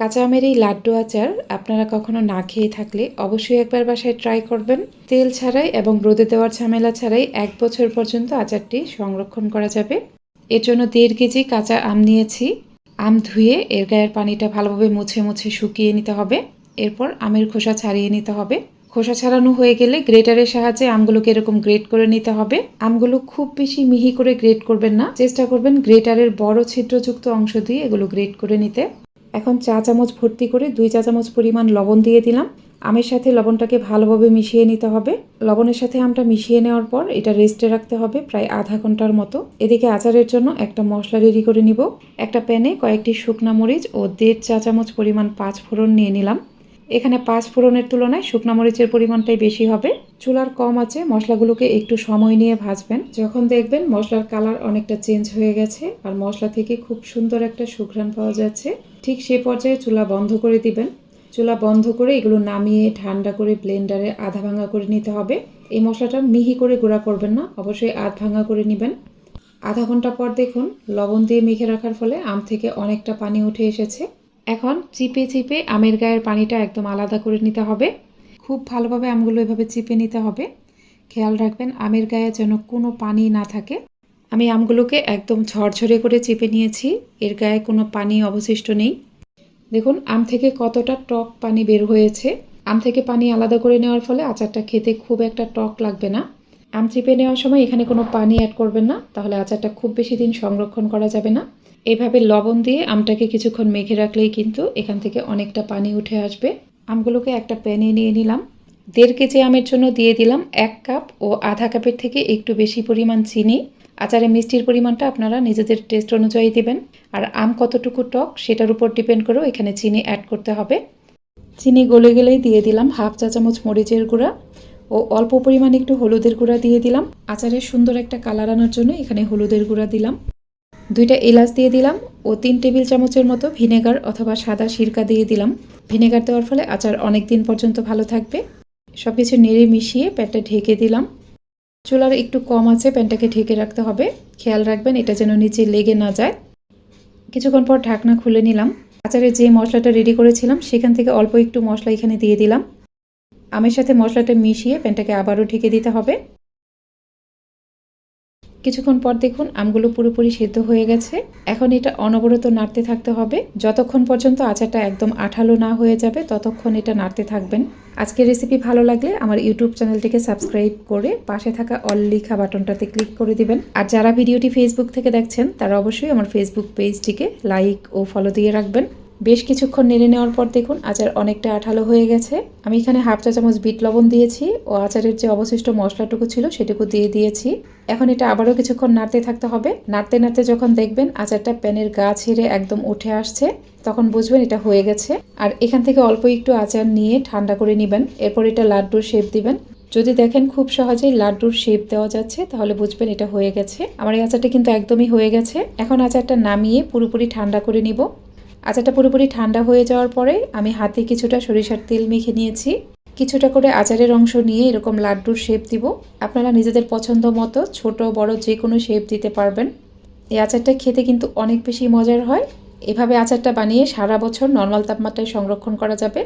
কাঁচা আমের এই লাড্ডু আচার আপনারা কখনো না খেয়ে থাকলে অবশ্যই একবার বাসায় ট্রাই করবেন। তেল ছাড়াই এবং রোদে দেওয়ার ঝামেলা ছাড়াই এক বছর পর্যন্ত আচারটি সংরক্ষণ করা যাবে। এর জন্য দেড় কেজি কাঁচা আম নিয়েছি। আম ধুয়ে এর গায়ের পানিটা ভালোভাবে মুছে মুছে শুকিয়ে নিতে হবে। এরপর আমের খোসা ছাড়িয়ে নিতে হবে। খোসা ছাড়ানো হয়ে গেলে গ্রেটারের সাহায্যে আমগুলোকে এরকম গ্রেট করে নিতে হবে। আমগুলো খুব বেশি মিহি করে গ্রেট করবেন না। চেষ্টা করবেন গ্রেটারের বড় ছিদ্রযুক্ত অংশ দিয়ে এগুলো গ্রেট করে নিতে। এখন চা চামচ ভর্তি করে দুই চা চামচ পরিমাণ লবণ দিয়ে দিলাম। আমের সাথে লবণটাকে ভালোভাবে মিশিয়ে নিতে হবে। লবণের সাথে আমটা মিশিয়ে নেওয়ার পর এটা রেস্টে রাখতে হবে প্রায় আধা ঘণ্টার মতো। এদিকে আচারের জন্য একটা মশলা রেডি করে নিব। একটা প্যানে কয়েকটি শুকনা মরিচ ও দেড় চা চামচ পরিমাণ পাঁচ ফোড়ন নিয়ে নিলাম। এখানে পাঁচ ফোড়নের তুলনায় শুকনা মরিচের পরিমাণটাই বেশি হবে। চুলার কম আছে, মশলাগুলোকে একটু সময় নিয়ে ভাজবেন। যখন দেখবেন মশলার কালার অনেকটা চেঞ্জ হয়ে গেছে আর মশলা থেকে খুব সুন্দর একটা সুঘ্রাণ পাওয়া যাচ্ছে, ঠিক সে পর্যায়ে চুলা বন্ধ করে দিবেন। চুলা বন্ধ করে এগুলো নামিয়ে ঠান্ডা করে ব্লেন্ডারে আধা ভাঙা করে নিতে হবে। এই মশলাটা মিহি করে গুঁড়া করবেন না, অবশ্যই আধ ভাঙা করে নেবেন। আধা ঘণ্টা পর দেখুন, লবণ দিয়ে মেখে রাখার ফলে আম থেকে অনেকটা পানি উঠে এসেছে। এখন চিপে চিপে আমের গায়ের পানিটা একদম আলাদা করে নিতে হবে। খুব ভালোভাবে আমগুলো এভাবে চিপে নিতে হবে। খেয়াল রাখবেন, আমের গায়ে যেন কোনো পানি না থাকে। আমি আমগুলোকে একদম ঝরঝরে করে চিপে নিয়েছি, এর গায়ে কোনো পানি অবশিষ্ট নেই। দেখুন, আম থেকে কতটা টক পানি বের হয়েছে। আম থেকে পানি আলাদা করে নেওয়ার ফলে আচারটা খেতে খুব একটা টক লাগবে না। আম চিপে নেওয়ার সময় এখানে কোনো পানি অ্যাড করবেন না, তাহলে আচারটা খুব বেশি দিন সংরক্ষণ করা যাবে না। এভাবে লবণ দিয়ে আমটাকে কিছুক্ষণ মেখে রাখলেই কিন্তু এখান থেকে অনেকটা পানি উঠে আসবে। আমগুলোকে একটা প্যানে নিয়ে নিলাম। দেড় কেজি আমের জন্য দিয়ে দিলাম এক কাপ ও আধা কাপের থেকে একটু বেশি পরিমাণ চিনি। আচারে মিষ্টির পরিমাণটা আপনারা নিজেদের টেস্ট অনুযায়ী দিবেন। আর আম কতটুকু টক সেটার উপর ডিপেন্ড করেও এখানে চিনি অ্যাড করতে হবে। চিনি গলে গেলেই দিয়ে দিলাম হাফ চা চামচ মরিচের গুঁড়া ও অল্প পরিমাণ একটু হলুদের গুঁড়া দিয়ে দিলাম। আচারের সুন্দর একটা কালার আনার জন্য এখানে হলুদের গুঁড়া দিলাম। দুইটা এলাচ দিয়ে দিলাম ও তিন টেবিল চামচের মতো ভিনেগার অথবা সাদা সিরকা দিয়ে দিলাম। ভিনেগার দেওয়ার ফলে আচার অনেক দিন পর্যন্ত ভালো থাকবে। সব কিছু নেড়ে মিশিয়ে প্যানটা ঢেকে দিলাম। চুলার একটু কম আছে, প্যানটাকে ঢেকে রাখতে হবে। খেয়াল রাখবেন এটা যেন নিচে লেগে না যায়। কিছুক্ষণ পর ঢাকনা খুলে নিলাম। আচারের যে মশলাটা রেডি করেছিলাম, সেখান থেকে অল্প একটু মশলা এখানে দিয়ে দিলাম। আমের সাথে মশলাটা মিশিয়ে প্যানটাকে আবারও ঢেকে দিতে হবে। কিছুক্ষণ পর দেখুন আমগুলো পুরোপুরি সেদ্ধ হয়ে গেছে। এখন এটা অনবরত নাড়তে থাকতে হবে। যতক্ষণ পর্যন্ত আচারটা একদম আঠালো না হয়ে যাবে, ততক্ষণ এটা নাড়তে থাকবেন। আজকের রেসিপি ভালো লাগলে আমার ইউটিউব চ্যানেলটিকে সাবস্ক্রাইব করে পাশে থাকা অল লিখা বাটনটাতে ক্লিক করে দিবেন। আর যারা ভিডিওটি ফেসবুক থেকে দেখছেন, তারা অবশ্যই আমার ফেসবুক পেজটিকে লাইক ও ফলো দিয়ে রাখবেন। বেশ কিছুক্ষণ নেড়ে নেওয়ার পর দেখুন আচার অনেকটা আঠালো হয়ে গেছে। আমি এখানে হাফ চা চামচ বিট লবণ দিয়েছি ও আচারের যে অবশিষ্ট মশলাটুকু ছিল সেটুকু দিয়ে দিয়েছি। এখন এটা আবারও কিছুক্ষণ নাড়তে থাকতে হবে। নাড়তে নাড়তে যখন দেখবেন আচারটা প্যানের গা ছেড়ে একদম উঠে আসছে, তখন বুঝবেন এটা হয়ে গেছে। আর এখান থেকে অল্প একটু আচার নিয়ে ঠান্ডা করে নেবেন। এরপর এটা লাড্ডুর শেপ দিবেন। যদি দেখেন খুব সহজেই লাড্ডুর শেপ দেওয়া যাচ্ছে, তাহলে বুঝবেন এটা হয়ে গেছে। আমার এই আচারটা কিন্তু একদমই হয়ে গেছে। এখন আচারটা নামিয়ে পুরোপুরি ঠান্ডা করে নিব। আচারটা পুরোপুরি ঠান্ডা হয়ে যাওয়ার পরে আমি হাতে কিছুটা সরিষার তেল মেখে নিয়েছি। কিছুটা করে আচারের অংশ নিয়ে এরকম লাড্ডুর শেপ দিব। আপনারা নিজেদের পছন্দ মতো ছোট, বড় যে কোনো শেপ দিতে পারবেন। এই আচারটা খেতে কিন্তু অনেক বেশি মজার হয়। এভাবে আচারটা বানিয়ে সারা বছর নর্মাল তাপমাত্রায় সংরক্ষণ করা যাবে।